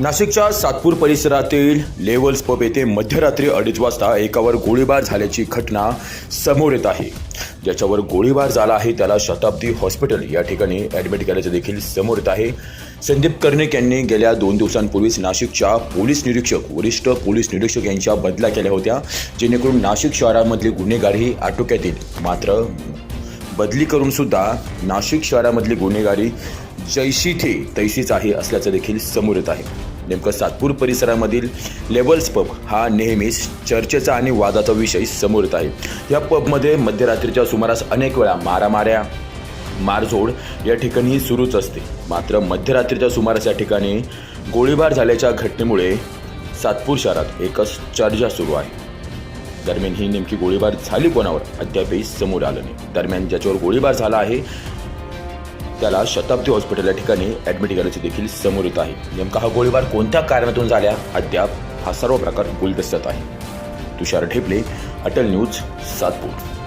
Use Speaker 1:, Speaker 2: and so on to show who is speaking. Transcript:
Speaker 1: नाशिकच्या सातपूर परिसरातील levels pub येथे मध्यरात्री अडीच वाजता एकावर गोळीबार झाल्याची घटना समोर येत आहे. ज्याच्यावर गोळीबार झाला आहे त्याला शताब्दी हॉस्पिटल या ठिकाणी ॲडमिट केल्याचं देखील समोर येत आहे. संदीप कर्णिक यांनी गेल्या दोन दिवसांपूर्वीच नाशिकच्या पोलीस निरीक्षक वरिष्ठ पोलीस निरीक्षक यांच्या बदल्या केल्या होत्या जेणेकरून नाशिक शहरामधली गुन्हेगारीही आटोक्यात येईल मात्र बदली करूनसुद्धा नाशिक शहरामधली गुन्हेगारी जैशी थे तैशीच आहे असल्याचं देखील समोर येत आहे. नेमकं सातपूर परिसरामधील लेवल्स पब हा नेहमीच चर्चेचा आणि वादाचा विषय समोर येत आहे. या पबमध्ये मध्यरात्रीच्या सुमारास अनेक वेळा मारामाऱ्या मारझोड या ठिकाणी सुरूच असते. मात्र मध्यरात्रीच्या सुमारास या ठिकाणी गोळीबार झाल्याच्या घटनेमुळे सातपूर शहरात एकच चर्चा सुरू आहे. दरम्यान ही नेमकी गोळीबार झाली कोणावर? अद्यापही समोर आलं नाही. दरम्यान ज्याच्यावर गोळीबार झाला आहे त्याला शताब्दी हॉस्पिटल या ठिकाणी ॲडमिट केल्याचे देखील समोर येत आहे. नेमका हा गोळीबार कोणत्या कारणातून झाल्या अद्याप हा सर्व प्रकार गुलदस्त्यात आहे. तुषार ठेपले अटल न्यूज सातपूर.